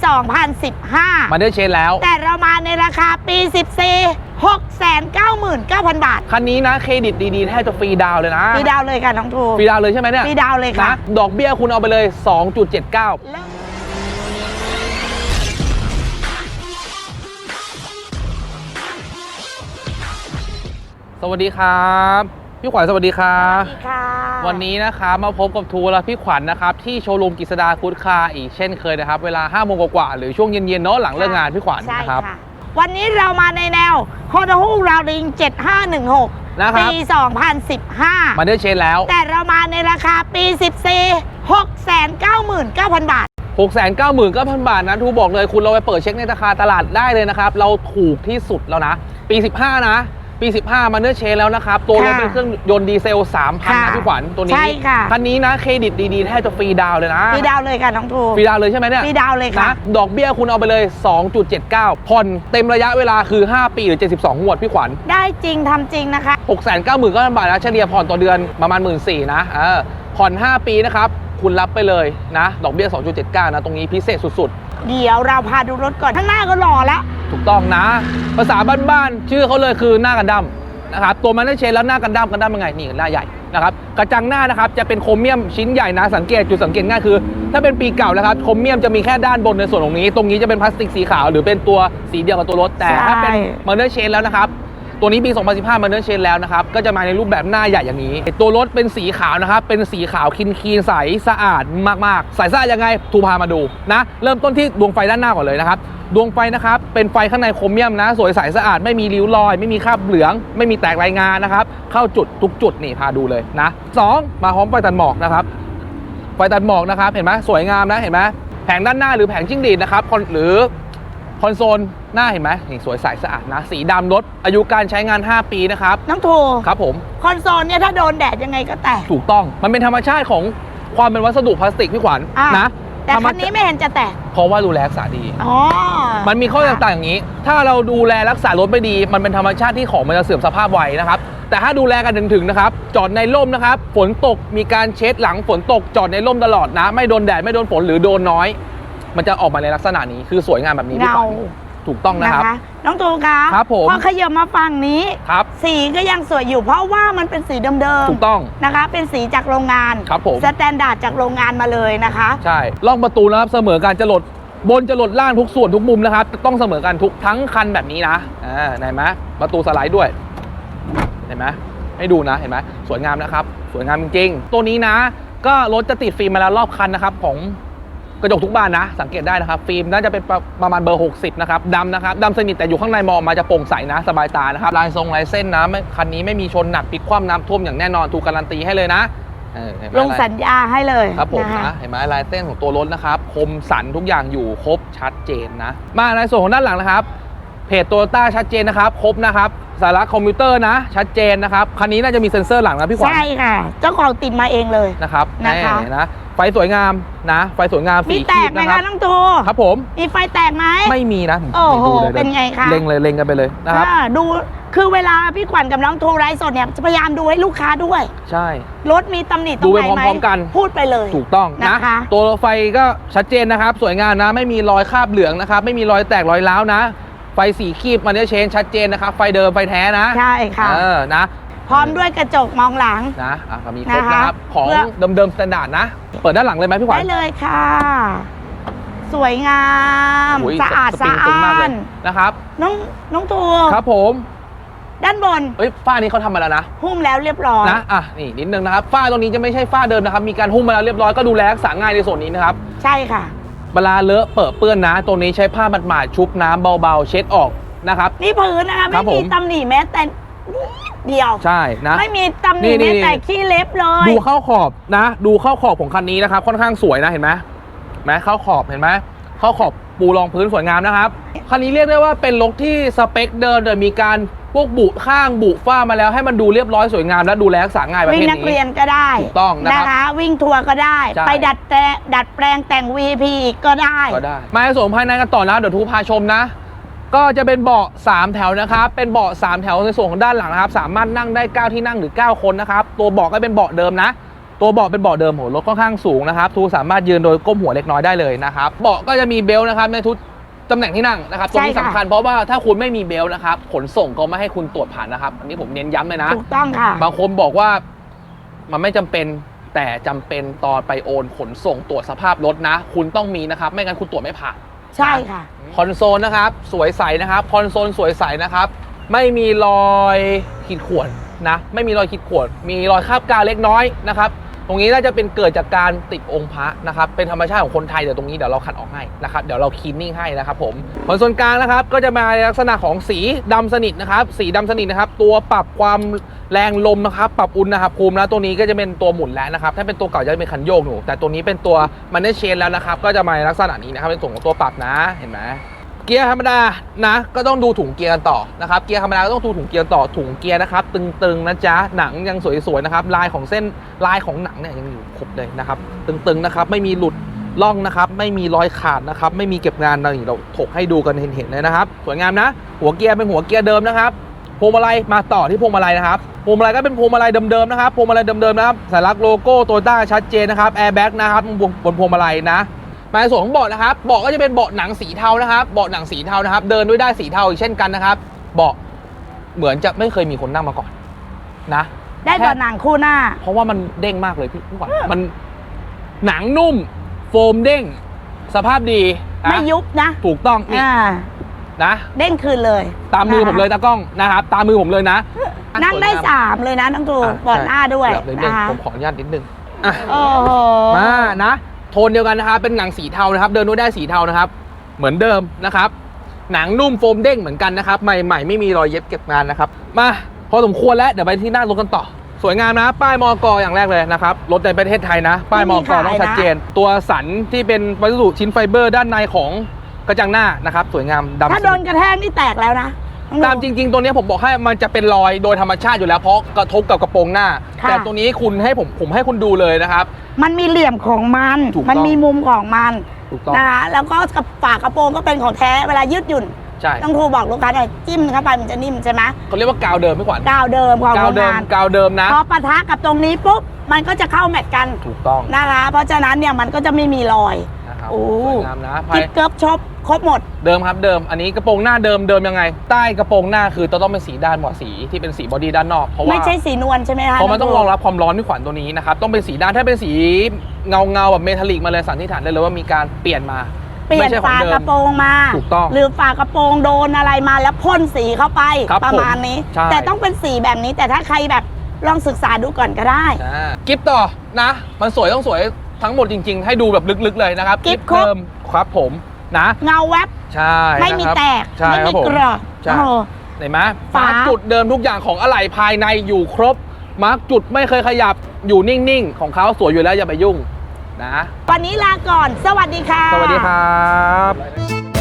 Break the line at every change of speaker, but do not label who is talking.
2015
มาเดอร์เชนแล้ว
แต่เรามาในราคาปี 14 699,000 บาท
คันนี้นะเครดิตดีๆแทบจะฟรีดาวน์เลยนะ
ฟรีดาวน์เลยค่ะน้องทู
ฟรีดาวน์เลยใช่ไหมเนี่ย
ฟรีดาวน์เลยค่ะ
นะดอกเบี้ยคุณเอาไปเลย 2.79
แล้ว
สวัสดีครับ พี่ขวัญสวัสดีครับ
สวัสดีค่ะ
วันนี้นะครับมาพบกับทูและพี่ขวัญนะครับที่โชว์รูมกิษดาฟูดคาร์อีกเช่นเคยนะครับ เวลา5โมงกว่าๆหรือช่วงเย็นๆเนาะหลังเลิกงานพี่ขวัญ
ใช่
นะครับ
ค่ะวันนี้เรามาในแนวโคโนฮูราริง 7516
นะครับ
ปี 2015
มาเดอร์เชนแล้ว
แต่เรามาในราคาปี 14 699,000 บาท
699,000 บาทนะทูบอกเลยคุณเราไปเปิดเช็คในราคาตลาดได้เลยนะครับ เราถูกที่สุดแล้วนะ ปี 15 นะ ปี 15 มาเนื้อเชนแล้วนะครับ ตัวรถ
ค่ะ
เป็นเครื่องยนต์ดีเซล 3,000
ค่ะ
นะพี่ขวัญตัวนี้
ใช่ค่ะ
คันนี้นะเครดิตดีๆแทบจะฟรีดาวน์เลยนะ
ฟรีดาวน์เลยค่ะน้องทู
ฟรีดาวน์เลยใช่ไหมเนี่ย
ฟรีดาวน์เลยค่ะ
นะดอกเบี้ยคุณเอาไปเลย 2.79 ผ่อนเต็มระยะเวลาคือ 5 ปีหรือ 72งวดพี่ขวัญ
ได้จริงทำจริงนะคะ
6 9 9 0 0 0บาทนะเฉลี่ยผ่อนต่อเดือนประมาณ 1 4ื่นนะเออผ่อน 5 ปีนะครับ คุณรับไปเลยนะ ดอกเบี้ย 2.79 นะ ตรงนี้พิเศษสุด
เดี๋ยวเราพาดูรถก่อน ข้างหน้าก็หล่อแล้ว
ๆถูกต้องนะ ภาษาบ้านๆชื่อเขาเลยคือหน้ากันดั้มนะครับตัวมันได้เชนแล้วหน้ากันดั้มกันดั้มเป็นไงนี่หน้าใหญ่นะครับกระจังหน้านะครับจะเป็นโครเมียมชิ้นใหญ่นะสังเกตจุดสังเกตง่ายคือ ถ้าเป็นปีเก่านะครับโครเมียมจะมีแค่ด้านบนในส่วนตรงนี้ ตรงนี้จะเป็นพลาสติกสีขาว หรือเป็นตัวสีเดียวกับตัวรถแต่ถ้าเป็น
ใช่
มาเนอร์เชนแล้วนะครับ ตัวนี้ปี 2015 มาเนอร์เชนแล้วนะครับ ก็จะมาในรูปแบบหน้าใหญ่อย่างนี้ ตัวรถเป็นสีขาวนะครับ เป็นสีขาวคินคีนใสสะอาดมากๆ ใสสะอาดยังไงทูพามาดูนะ เริ่มต้นที่ดวงไฟด้านหน้าก่อนเลยนะครับ ดวงไฟนะครับ เป็นไฟข้างในโครเมียมนะ สวยใสสะอาด ไม่มีริ้วรอย ไม่มีคราบเหลือง ไม่มีแตกรายงานนะครับ เข้าจุดทุกจุดนี่พาดูเลยนะสองมาพร้อมไฟตัดหมอกนะครับ ไฟตัดหมอกนะครับ เห็นไหมสวยงามนะ เห็นไหมแผงด้านหน้าหรือแผงจิ้งดีดนะครับคอนหรือคอนโซล หน้าเห็นไหมนี่สวยใสสะอาดนะ สีดำรถอายุการใช้งาน 5 ปีนะครับ
น้องทู
ครับผม
คอนโซลเนี่ยถ้าโดนแดดยังไงก็แตก
ถูกต้องมันเป็นธรรมชาติของความเป็นวัสดุพลาสติกพี่ขวัญ
อะ
นะ
แต่
ธรรม
คันนี้ไม่เห็นจะแตก
เพราะว่าดูแลรักษาดี
อ๋อ
มันมีข้อต่างๆอย่างนี้ ถ้าเราดูแลรักษารถไม่ดี มันเป็นธรรมชาติที่ของมันจะเสื่อมสภาพไวนะครับ แต่ถ้าดูแลกันถึงๆนะครับ จอดในร่มนะครับ ฝนตก มีการเช็ดหลังฝนตก จอดในร่มตลอดนะ ไม่โดนแดด ไม่โดนฝน หรือโดนน้อย มันจะออกมาในลักษณะนี้ คือสวยงามแบบนี้พี่
เงา
ขวัญ ถูกต้องนะครับ
น้องทูคะ
ครับผม
พอขยับมาฝั่งนี้
ครับ
สีก็ยังสวยอยู่เพราะว่ามันเป็นสีเดิม
ถูกต้อง
ๆนะคะ เป็นสีจากโรงงาน
ครับผม
สแตนดาร์ดจากโรงงานมาเลยนะคะ
ใช่ล่องประตูนะครับเสมอการจะหลดบนจะหลดล่างทุกส่วนทุกมุมนะครับ ต้องเสมอกันทุกทั้งคันแบบนี้นะอ่าเห็นไหมประตูสไลด์ด้วยเห็นไหมให้ดูนะเห็นไหมสวยงามนะครับ สวยงามจริงๆตัวนี้นะ ก็รถจะติดฟิล์มมาแล้วรอบคันนะครับของ กระจกทุกบานนะ สังเกตได้นะครับ ฟิล์มน่าจะเป็นประประมาณเบอร์ 60 นะครับดำนะครับดำสนิทแต่อยู่ข้างในมองออกมาจะโปร่งใสนะ สบายตานะครับ ลายทรงลายเส้นนะไม่คันนี้ไม่มีชนหนักพลิกคว่ำน้ำท่วมอย่างแน่นอนถูกการันตีให้เลยนะเออเห็นไหม
ลงสัญญาให้เลย
ครับผม
นะคะ
นะเห็นไหมลายเส้นของตัวรถนะครับ คมสันทุกอย่างอยู่ครบชัดเจนนะ มาในส่วนของด้านหลังนะครับเพ จโตโยต้าชัดเจนนะครับ ครบนะครับ สาระคอมพิวเตอร์นะ ชัดเจนนะครับ คันนี้น่าจะมีเซ็นเซอร์หลังนะพี่ขวัญ
ใช่ค่ะ เจ้าของติดมาเองเลย
นะครับ
นะคะ
แนะ ไฟสวยงามนะ ไฟสวยงาม
มี
สี
แต
ขี
ก
ด
ไหม
นะครั
คะ
บ
น้องทู
ครับผม
มีไฟแตกไหม
ไม่มีนะผม
โอ้โห
ดูลย
เป็นไงคะ
เล็งเลยเล็งกันไปเลยนะครับ
อ่าดูคือเวลาพี่ขวัญกับน้องโทรไลฟ์สดเนี่ยจะพยายามดูให้ลูกค้าด้วย
ใช่
รถมีตำหนิตร
ดู
ง
ไป
ไหนไหม
พร้อมๆกัน
พูดไปเลย
ถูกต้องนะ
นะคะ
ตัวไฟก็ชัดเจนนะครับ สวยงามนะ ไม่มีรอยคราบเหลืองนะครับ ไม่มีรอยแตกรอยร้าวนะ ไฟสีคีบมันจะเชนชัดเจนนะครับ ไฟเดิมไฟแท้นะ
ใช่ค่ะ
เออนะ
พร้อมด้วยกระจกมองหลัง
นะอะก็มีครบ
นะคะ
นะครับ ของ
เพื่อ
เดิมๆสแตนดาร์ดนะ เปิดด้านหลังเลยไหมพี่ขวัญ
ได้เลยค่ะ สวยงาม
โอ้ย
สะอาด
ปริ
สะ
งตึงมาก
อา
เล
ด
ยนะครับ
น้องน้องทู
ครับผม
ด้านบน
เอ้ย ฝ้านี้เขาทำมาแล้วนะ
หุ้มแล้วเรียบร้อย
นะ อะ นี่นิดนึงนะครับ ฝ้าตรงนี้จะไม่ใช่ฝ้าเดิมนะครับ มีการหุ้มมาแล้วเรียบร้อย ก็ดูแลรักษาง่ายในส่วนนี้นะครับ
ใช่ค่ะ
เวลาเลอะเปิดเปื้อนนะ ตรงนี้ใช้ผ้าหมาดๆชุบน้ำเบาๆ เช็ดออกนะครับ
นี่พื้นนะคะ
ครั
ไม่
บผม
มีตำหนิแม้แต่นิดเดียว
ใช่นะ
ไม่มีตำหนิ
นี่นี่
แม้แต่ขี้เล็บเลย
ดูเข้าขอบนะ ดูเข้าขอบของคันนี้นะครับ ค่อนข้างสวยนะเห็นไหมเห็นไหมเข้าขอบเห็นไหมเข้าขอบปูรองพื้นสวยงามนะครับคันนี้เรียกได้ว่าเป็นรถที่สเปคเดิมแต่มีการ พวกบุข้างบุฝ้ามาแล้วให้มันดูเรียบร้อยสวยงามและดูแลรักษาง่ายประ
วิ่
เภ
ง
ท
นักเรี
นี้
ยนก็ได้
ถูกต้องนะครับ
นะคะวิ่งทัวร์ก็ได้
ใช่
ไปดัดแปลงดัดแปลงแต่ง VP อีกก็ได้
ก็ได้มาในส่วนภายในกันต่อนะ เดี๋ยวทูพาชมนะ ก็จะเป็นเบาะ 3 แถวนะครับ เป็นเบาะ 3 แถวในส่วนของด้านหลังนะครับ สามารถนั่งได้ 9 ที่นั่งหรือ 9 คนนะครับ ตัวเบาะก็เป็นเบาะเดิมนะ ตัวเบาะเป็นเบาะเดิมหัวรถค่อนข้างสูงนะครับ ทูสามารถยืนโดยก้มหัวเล็กน้อยได้เลยนะครับ เบาะก็จะมีเบลต์นะครับในทุก ตำแหน่งที่นั่งนะครับตรงนี้
ใช่ค่ะ
สำคัญเพราะว่าถ้าคุณไม่มีเบลต์นะครับขนส่งก็ไม่ให้คุณตรวจผ่านนะครับ อันนี้ผมเน้นย้ำเลยนะ
ถูกต้องค่ะ
บางคนบอกว่ามันไม่จำเป็นแต่จำเป็นตอนไปโอนขนส่งตรวจสภาพรถนะ คุณต้องมีนะครับ ไม่งั้นคุณตรวจไม่ผ่าน
ใช่ค่ะ
คอนโซลนะครับ สวยใสนะครับคอนโซลสวยใสนะครับ ไม่มีรอยขีดข่วนนะ ไม่มีรอยขีดข่วนมีรอยคราบกาวเล็กน้อยนะครับ ตรงนี้น่าจะเป็นเกิดจากการติดองค์พระนะครับ เป็นธรรมชาติของคนไทยเดี๋ยวตรงนี้เดี๋ยวเราขัดออกให้นะครับ เดี๋ยวเราคีนนิ่งให้นะครับผมคอนโซลกลางนะครับ ก็จะมาในลักษณะของสีดำสนิทนะครับ สีดำสนิทนะครับ ตัวปรับความแรงลมนะครับ ปรับอุณหภูมิแล้วตัวนี้ก็จะเป็นตัวหมุนแล้วนะครับ ถ้าเป็นตัวเก่าจะเป็นคันโยกอยู่แต่ตัวนี้เป็นตัวมันได้เชนแล้วนะครับ ก็จะมาในลักษณะนี้นะครับเป็นส่วนของตัวปรับนะ เห็นไหม เกียร์ธรรมดานะ ก็ต้องดูถุงเกียร์กันต่อนะครับเกียร์ธรรมดาก็ต้องดูถุงเกียร์ต่อถุงเกียร์นะครับตึงๆนะจ๊ะหนังยังสวยๆนะครับลายของเส้นลายของหนังเนี่ยยังอยู่ครบเลยนะครับตึงๆนะครับไม่มีหลุดล่องนะครับไม่มีรอยขาดนะครับไม่มีเก็บงานอะไรเราถกให้ดูกันเห็นๆเลยนะครับสวยงามนะ หัวเกียร์เป็นหัวเกียร์เดิมนะครับพวงมาลัยมาต่อที่พวงมาลัยนะครับพวงมาลัยก็เป็นพวงมาลัยเดิมๆนะครับพวงมาลัยเดิมๆนะครับสัญลักษณ์โลโก้โตโยต้าชัดเจนนะครับแอร์แบ็กนะครับบนพวงมาลัยนะ มาในส่วนของเบาะนะครับเบาะก็จะเป็นเบาะหนังสีเทานะครับเบาะหนังสีเทานะครับ เดินด้วยได้ายสีเทาอีกเช่นกันนะครับ เบาะเหมือนจะไม่เคยมีคนนั่งมาก่อนนะ
ได้ต่อหนังคู่หน้า
เพราะว่ามันเด้งมากเลยพี่พี่ขวัญมันหนังนุ่ม โฟมเด้ง สภาพดีนะ
ไม่ยุบนะ
ถูกต้องนี่
อ่า
นะ
เด้งคืนเลย
ตามมือผมเลยตากล้องนะครับ ตามมือผมเลยนะ
นั่งได้
สวยงาม
สามเลยนะต้องดู
อะ
บอดหน้าด้วย
เกือบนิดนึ
นะ
ง
คะ
ผมขออนุญาตนิดนึงอะ
โอ้โห
มานะ โทนเดียวกันนะครับเป็นหนังสีเทานะครับ เดินด้วยได้สีเทานะครับ เหมือนเดิมนะครับ หนังนุ่มโฟมเด้งเหมือนกันนะครับ ใหม่ๆไม่มีรอยเย็บเก็บงานนะครับ มาพอสมควรแล้วเดี๋ยวไปที่หน้ารถกันต่อ สวยงามนะ ป้ายมอกอย่างแรกเลยนะครับรถในประเทศไทยนะ ป้ายมอกต้องชัดเจน ตัวสันที่เป็นวัสดุชิ้นไฟเบอร์ ด้านในของกระจังหน้านะครับ สวยงามดำ
ถ้า
ส
โด
นิ
น
ท
กระแทกนี่แตกแล้วนะ ต้องดู
ตามจริง ๆ ตัวเนี้ยผมบอกให้มันจะเป็นรอยโดยธรรมชาติอยู่แล้วเพราะกระทบกับกระโปรงหน้า
ค่ะ
แต่ตัวนี้คุณให้ผมผมให้คุณดูเลยนะครับ
มันมีเหลี่ยมของมัน
ถูกต้อง
มันมีมุมของมัน
ถูกต้อง
นะคะแล้วก็กับฝากระโปรงก็เป็นของแท้เวลายืดหยุ่น
ใช่
ต้องโทรบอกลูกค้าหน่อยจิ้มเข้าไปมันจะนิ่มใช่ไหม
เขาเรียกว่ากาวเดิมไม่ขวัญ
กาวเดิมของ
กา
โร
ว
ง
เดิม
งาน
กาวเดิมนะ
พอปะทะกับตรงนี้ปุ๊บมันก็จะเข้าแมทกัน
ถูกต้อง
นะคะ เพราะฉะนั้นเนี่ยมันก็จะไม่มีรอย
นะครับ
โอ้
สวยงามนะภา
กิ๊
ย
บเกิบชบครบหมด
เดิมครับเดิมอันนี้กระโปรงหน้าเดิมเดิมยังไง ใต้กระโปรงหน้าคือต้องเป็นสีด้านหมอสีที่เป็นสีบอดี้ด้านนอกเพราะว่า
ไม่ใช่สีนวลใช่ไหมคะ
เพราะมันต้องรอง
น้
รับความร้อนที่ขวัญตัวนี้นะครับ ต้องเป็นสีด้านถ้าเป็นสีเงาเงาๆแบบเมทัลลิกมาเลยสันนิษฐานได้เลยว่ามีการเปลี่ยนมา
เปลี่ยน
ไม่ใช่ของ
ฝา
เดิม
กระโปรงมา
ถูกต้อง
หรือฝากระโปรงโดนอะไรมาแล้วพ่นสีเข้าไป
ครับ
ประมาณนี้
ผมใช่
แต่ต้องเป็นสีแบบนี้แต่ถ้าใครแบบลองศึกษาดูก่อนก็ได้
อ่ากิฟต่อนะ มันสวยต้องสวย ทั้งหมดจริง ๆ ให้ดูแบบลึกๆเลยนะครับ
กิ๊บครบ
เดิมครับผมนะ
เงาแวบ
ใช่
ไม่มี
นะครับ
แตก
ใช่
ไม่
ครั
มี
บผม
เกรอ
ใช่
โอ้โห
เห็นไหม
ฝา
มาร์กจุดเดิมทุกอย่างของอะไหล่ภายในอยู่ครบ มาร์กจุดไม่เคยขยับอยู่นิ่งๆ ของเขาสวยอยู่แล้วอย่าไปยุ่งนะ
วันนี้ลาก่อน สวัสดีค่ะ
สวัสดีครับ